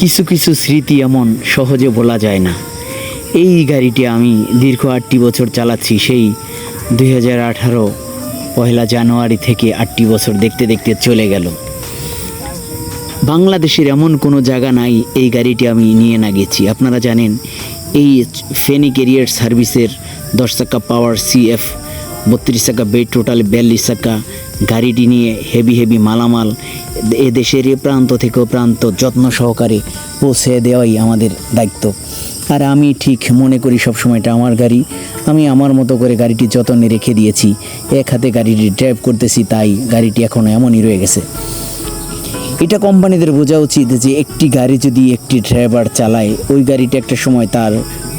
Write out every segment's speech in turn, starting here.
কিছু কিছু স্মৃতি এমন সহজে বলা যায় না। এই গাড়িটি আমি দীর্ঘ আটটি বছর চালাচ্ছি, সেই দুই হাজার আঠারো পয়লা জানুয়ারি থেকে আটটি বছর দেখতে দেখতে চলে গেল। বাংলাদেশের এমন কোনো জায়গা নাই, এই গাড়িটি আমি নিয়ে না গেছি। আপনারা জানেন, এই ফেনি ক্যারিয়ার সার্ভিসের দশ চাকা পাওয়ার সিএফ বত্রিশ চাকা, বেড টোটাল বিয়াল্লিশ চাকা গাড়িটি নিয়ে হেভি হেভি মালামাল। এ দেশের এ প্রান্ত থেকে প্রান্ত যত্ন সহকারে পৌঁছে দেওয়াই আমাদের দায়িত্ব। আর আমি ঠিক মনে করি সবসময় এটা আমার গাড়ি। আমি আমার মতো করে গাড়িটি যত্নে রেখে দিয়েছি। এক হাতে গাড়িটি ড্রাইভ করতেছি, তাই গাড়িটি এখনও এমনই রয়ে গেছে। এটা কোম্পানিদের বোঝা উচিত যে একটি গাড়ি যদি একটি ড্রাইভার চালায়, ওই গাড়িটা একটা সময় তার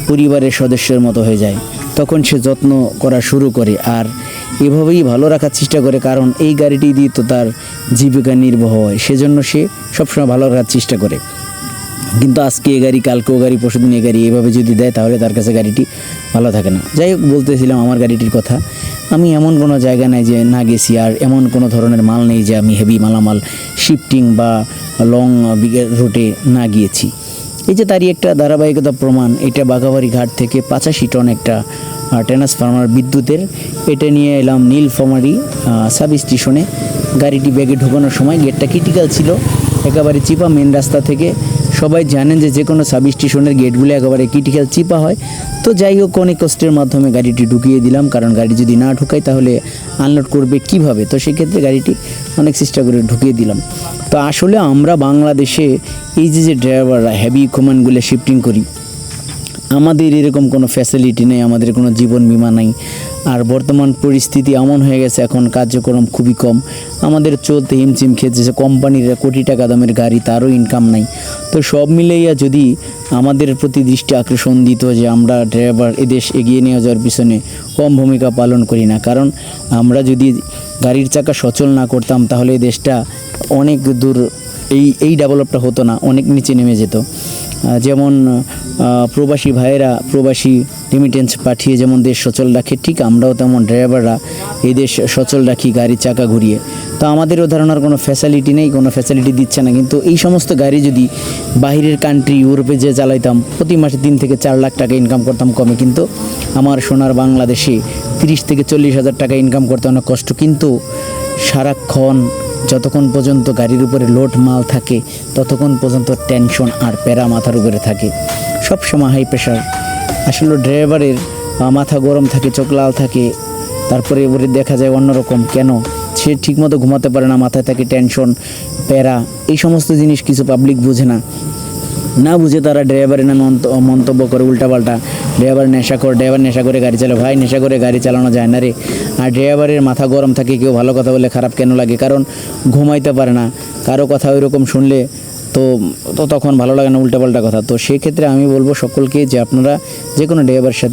পরিবারের সদস্যের মতো হয়ে যায়। তখন সে যত্ন করা শুরু করে আর এভাবেই ভালো রাখার চেষ্টা করে, কারণ এই গাড়িটি দিয়ে তো তার জীবিকা নির্বাহ হয়। সেজন্য সে সবসময় ভালো রাখার চেষ্টা করে। কিন্তু আজকে এ গাড়ি কালকে ও গাড়ি, পরশুদিন এ গাড়ি এভাবে যদি দেয়, তাহলে তার কাছে গাড়িটি ভালো থাকে না। যাই হোক, বলতেছিলাম আমার গাড়িটির কথা। আমি এমন কোনো জায়গা নাই যে না গেছি, আর এমন কোনো ধরনের মাল নেই যে আমি হেভি মালামাল শিফটিং বা লং রুটে না গিয়েছি। এই যে তারই একটা ধারাবাহিকতা প্রমাণ, এটা বাঘাবাড়ি ঘাট থেকে পাঁচাশি টন একটা ট্রান্সফরমার বিদ্যুতের। এটা নিয়ে এলাম নীল নীলফামারি সাব স্টেশনে গাড়িটি ব্যাগে ঢোকানোর সময় গেটটা ক্রিটিক্যাল ছিল। একেবারে চিপা মেন রাস্তা থেকে সবাই জানেন যে যে কোনো সাব স্টেশনের গেটগুলো একেবারে ক্রিটিক্যাল চিপা হয়। তো যাই হোক, অনেক কষ্টের মাধ্যমে গাড়িটি ঢুকিয়ে দিলাম, কারণ গাড়ি যদি না ঢুকায় তাহলে আনলোড করবে কীভাবে? তো সেক্ষেত্রে গাড়িটি অনেক চেষ্টা করে ঢুকিয়ে দিলাম। তো আসলে আমরা বাংলাদেশে এই যে যে ড্রাইভাররা হ্যাভি ইকুইপমেন্টগুলো শিফটিং করি আমাদের এরকম কোনো ফ্যাসিলিটি নেই, আমাদের কোনো জীবন বিমা নাই। আর বর্তমান পরিস্থিতি এমন হয়ে গেছে, এখন কার্যক্রম খুবই কম। আমাদের চলতে হিমচিম খেয়েছে কোম্পানির কোটি টাকা দামের গাড়ি, তারও ইনকাম নাই। তো সব মিলাইয়া যদি আমাদের প্রতি দৃষ্টি আকর্ষণ দিত যে আমরা ড্রাইভার এদেশ এগিয়ে নিয়ে যাওয়ার পিছনে কম ভূমিকা পালন করি না, কারণ আমরা যদি গাড়ির চাকা সচল না করতাম, তাহলে দেশটা অনেক দূর এই এই ডেভেলপটা হতো না, অনেক নিচে নেমে যেত। যেমন প্রবাসী ভাইয়েরা, প্রবাসী রেমিটেন্স পাঠিয়ে যেমন দেশ সচল রাখে, ঠিক আমরাও তেমন ড্রাইভাররা এই দেশ সচল রাখি গাড়ির চাকা ঘুরিয়ে। তো আমাদেরও ধারণার কোনো ফ্যাসিলিটি নেই, কোনো ফ্যাসিলিটি দিচ্ছে না। কিন্তু এই সমস্ত গাড়ি যদি বাহিরের কান্ট্রি ইউরোপে যে চালাইতাম, প্রতি মাসে তিন থেকে চার লাখ টাকা ইনকাম করতাম কমে। কিন্তু আমার সোনার বাংলাদেশে তিরিশ থেকে চল্লিশ হাজার টাকা ইনকাম করতে অনেক কষ্ট। কিন্তু সারাক্ষণ যতক্ষণ পর্যন্ত গাড়ির উপরে লোড মাল থাকে, ততক্ষণ পর্যন্ত টেনশন আর প্যারা মাথার উপরে থাকে। সব সময় হাই প্রেশার আসলে ড্রাইভারের মাথা গরম থাকে, চোখ লাল থাকে, তারপরে এবারে দেখা যায় অন্যরকম। কেন? সে ঠিকমতো ঘুমাতে পারে না, মাথায় থাকে টেনশন প্যারা, এই সমস্ত জিনিস কিছু পাবলিক বোঝে না। না বুঝে তারা ড্রাইভারের নামে মন্তব্য করে, উল্টাপাল্টা। ড্রাইভার নেশা করে, ড্রাইভার নেশা করে গাড়ি চালায় ভাই, নেশা করে গাড়ি চালানো যায় না রে। আর ড্রাইভারের মাথা গরম থাকে, কেউ ভালো কথা বলে খারাপ কেন লাগে? কারণ ঘুমাইতে পারে না। কারও কথা ওই রকম শুনলে তো তো তখন ভালো লাগে না, উল্টাপাল্টা কথা। তো সেক্ষেত্রে আমি বলব সকলকে যে আপনারা যে কোনো ড্রাইভারের সাথে